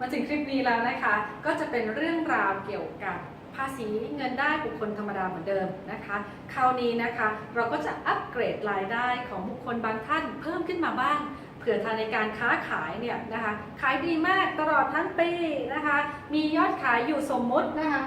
มาถึงคลิปนี้แล้วนะคะ ก็จะเป็นเรื่องราวเกี่ยวกับภาษีเงินได้บุคคลธรรมดาเหมือนเดิมนะคะ คราวนี้นะคะเราก็จะอัปเกรดรายได้ของบุคคลบางท่านเพิ่มขึ้นมาบ้างเผื่อทางในการค้าขายเนี่ยนะคะขายดีมากตลอดทั้งปีนะคะ มียอดขายอยู่สมมุตินะคะ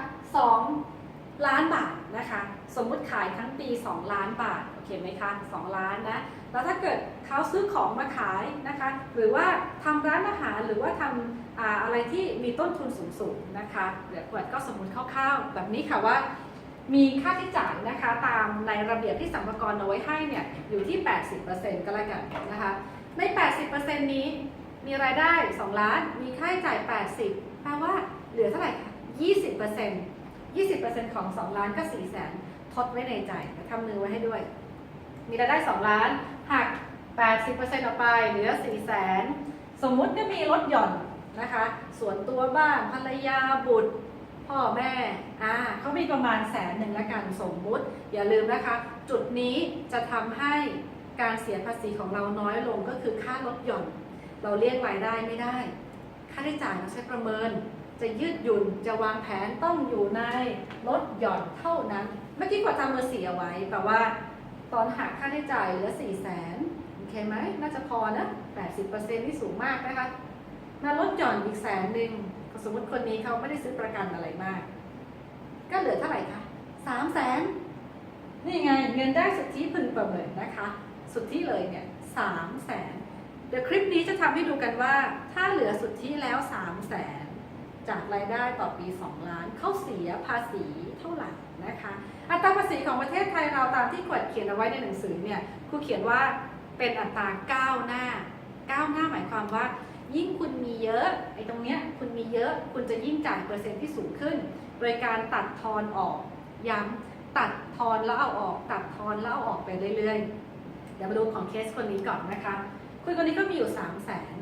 2 ล้านบาทนะคะ สมมุติขายทั้งปี 2 ล้านบาทโอเคไหมคะ2ล้านนะแล้วถ้าเกิดเขาซื้อของมาขายนะคะ หรือว่าทำร้านอาหารหรือว่าทำอาอะไรที่มีต้นทุนสูงๆนะคะเดี๋ยวขวดก็สมมติคร่าวๆแบบนี้ค่ะว่ามีค่าใช้จ่ายนะคะตามในระเบียบที่สัมภากรเอาไว้ให้เนี่ยอยู่ที่ 80%ก็แล้วกันนะคะใน 80%นี้มีรายได้ 2 ล้าน มีค่าใช้จ่าย 80 แปลว่าเหลือเท่าไหร่คะ20% 20%ของ 2 ล้านก็4แสนทดไว้ในใจทำมือไว้ให้ด้วย มีรายได้ 2 ล้านหัก 80%ออกไปเหลือ4แสนสมมุติก็มีรถหย่อนนะคะ ส่วนตัวบ้างภรรยาบุตร พ่อแม่อ่าเขามีประมาณแสนหนึ่งละกันสมมุติ อย่าลืมนะคะ จุดนี้จะทำให้การเสียภาษีของเราน้อยลงก็คือค่าลดหย่อน เราเรียกรายได้ไม่ได้ ค่าใช้จ่ายเราใช้ประเมิน จะยืดหยุ่นจะวางแผนต้องอยู่ในลดหย่อนเท่านั้น เมื่อกี้กว่าทำเบอร์สี่เอาไว้แปลว่า ตอนหักค่าใช้จ่ายเหลือ4ี่แสนโอเคไหมน่าจะพอนะ80%นี่สูงมากนะคะมาลดหย่อนอีกแสนหนึ่งสมมติคนนี้เขาไม่ได้ซื้อประกันอะไรมาก ก็เหลือเท่าไหร่คะสามแสนนี่ไงเงินได้สุทธิพึงประเมินนะคะ สุทธิเลยเนี่ยสามแสนเดี๋ยวคลิปนี้จะทำให้ดูกันว่า ถ้าเหลือสุทธิแล้วสามแสน จากรายได้ต่อปี 2 ล้าน เขาเสียภาษีเท่าไหร่นะคะ อัตราภาษีของประเทศไทยเราตามที่กวดเขียนเอาไว้ในหนังสือเนี่ยครูเขียนว่าเป็นอัตราก้าวหน้าก้าวหน้าหมายความว่า ยิ่งคุณมีเยอะไอ้ตรงเนี้ยคุณมีเยอะคุณจะยิ่งจ่ายเปอร์เซ็นต์ที่สูงขึ้น โดยการตัดทอนออกย้ำตัดทอนแล้วเอาออก ตัดทอนแล้วเอาออกไปเรื่อยๆเดี๋ยวมาดูของเคสคนนี้ก่อนนะคะ คุณคนนี้ก็มีอยู่ 3 0 0แสน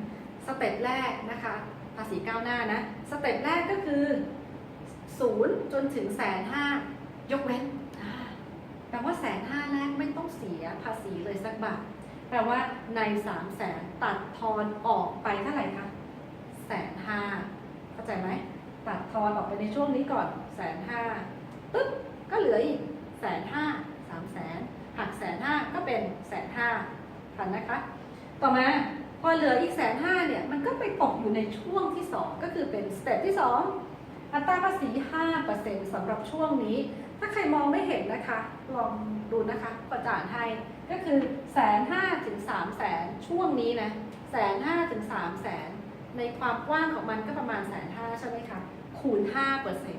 สเต็ปแรกนะคะ ภาษีก้าวหน้านะ สเต็ปแรกก็คือศูนย์จนถึงแสนห้ายกเว้นแปลว่าแสนห้าแรกไม่ต้องเสียภาษีเลยสักบาทแปลว่าใน3 0 0แสนตัดทอนออกไปเท่าไหร่คะแสนห้าเข้าใจไหมตัดทอนออกไปในช่วงนี้ก่อนแสนห้าปึ๊บก็เหลืออีกแสนห้าสามแสนหักแสนห้าก็เป็นแสนห้าทันนะคะ ต่อมา พอเหลืออีกแสนห้าเนี่ยมันก็ไปตกอยู่ในช่วงที่ 2 ก็คือเป็นสเต็ปที่ 2 อัตราภาษี5%สำหรับช่วงนี้ ถ้าใครมองไม่เห็นนะคะ ลองดูนะคะประจานให้ก็คือแสนห้าถึงสามแสนช่วงนี้นะแสนห้าถึงสามแสนในความกว้างของมันก็ประมาณแสนห้าใช่ไหมคะคูณห้าเปอร์เซ็น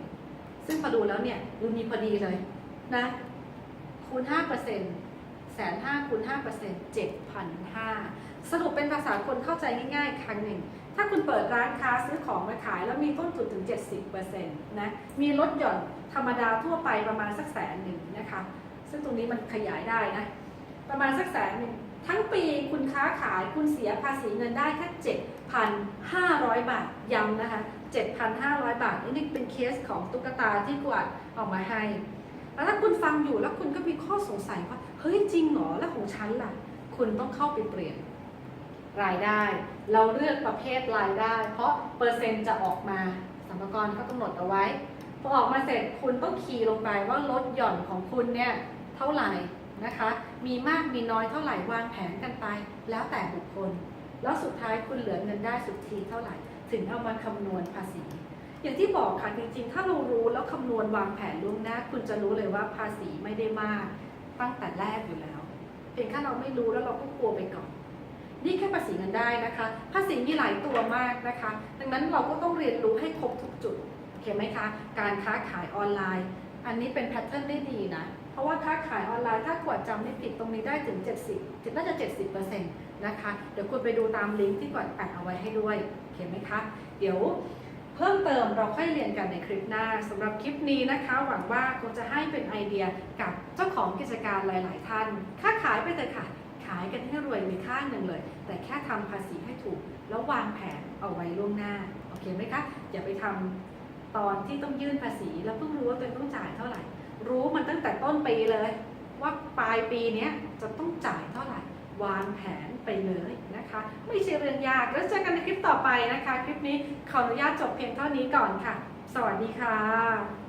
ซึ่งพอดูแล้วเนี่ยดูมีพอดีเลยนะคูณห้าเปอร์เซ็น แสนห้าคูณห้าเปอร์เซ็นต์เจ็ดพันห้าสรุปเป็นภาษาคนเข้าใจง่ายๆ ครั้งหนึ่ง ถ้าคุณเปิดร้านค้าซื้อของมาขาย แล้วมีต้นทุนถึง 70%นะมีลดหย่อนธรรมดาทั่วไปประมาณสักแสนหนึ่งนะคะ ซึ่งตรงนี้มันขยายได้นะประมาณสักแสนหนึ่งทั้งปีคุณค้าขายคุณเสียภาษีเงินได้แค่7,500 บาทย้ำนะคะ 7,500 บาท นี่เป็นเคสของตุ๊กตาที่กวาดออกมาให้ แล้วถ้าคุณฟังอยู่แล้วคุณก็มีข้อสงสัยว่า เฮ้ยจริงเหรอ แล้วของฉันล่ะ คุณต้องเข้าไปเปลี่ยนรายได้ เราเลือกประเภทรายได้ เพราะเปอร์เซ็นต์จะออกมาสัมภาระเขากำหนดเอาไว้ พอออกมาเสร็จคุณต้องคีย์ลงไปว่าลดหย่อนของคุณเนี่ยเท่าไหร่นะคะ มีมากมีน้อยเท่าไหร่วางแผนกันไป แล้วแต่บุคคล แล้วสุดท้ายคุณเหลือเงินได้สุทธิเท่าไหร่ ถึงเอามาคำนวณภาษี อย่างที่บอกค่ะจริงๆ ถ้าเรารู้แล้วคำนวณวางแผนล่วงหน้า คุณจะรู้เลยว่าภาษีไม่ได้มากตั้งแต่แรกอยู่แล้ว เพียงแค่เราไม่รู้แล้วเราก็กลัวไปก่อน นี่แค่ภาษีเงินได้นะคะ ภาษีมีหลายตัวมากนะคะ ดังนั้นเราก็ต้องเรียนรู้ให้ครบทุกจุดโอเคไหมคะ การค้าขายออนไลน์ อันนี้เป็นแพทเทิร์นได้ดีนะ เพราะว่าค้าขายออนไลน์ถ้ากวดจำไม่ผิดตรงนี้ได้ถึง 70น่าจะ 70%นะคะ เดี๋ยวคุณไปดูตามลิงก์ที่กวดแปะเอาไว้ให้ด้วยโอเคไหมคะ เดี๋ยว เพิ่มเติมเราค่อยเรียนกันในคลิปหน้าสำหรับคลิปนี้นะคะ หวังว่าคงจะให้เป็นไอเดียกับเจ้าของกิจการหลาย ๆ ท่าน ค้าขายไปเถอะค่ะ ขายกันให้รวยมีค่าหนึ่งเลย แต่แค่ทำภาษีให้ถูก แล้ววางแผนเอาไว้ล่วงหน้า โอเคไหมคะ อย่าไปทำตอนที่ต้องยื่นภาษีแล้วเพิ่งรู้ว่าตัวเองต้องจ่ายเท่าไหร่ รู้มันตั้งแต่ต้นปีเลย ว่าปลายปีนี้จะต้องจ่ายเท่าไหร่ วางแผนไปเลยนะคะ ไม่ใช่เรื่องยากแล้วเจอกันในคลิปต่อไปนะคะ คลิปนี้ขออนุญาตจบเพียงเท่านี้ก่อนค่ะ สวัสดีค่ะ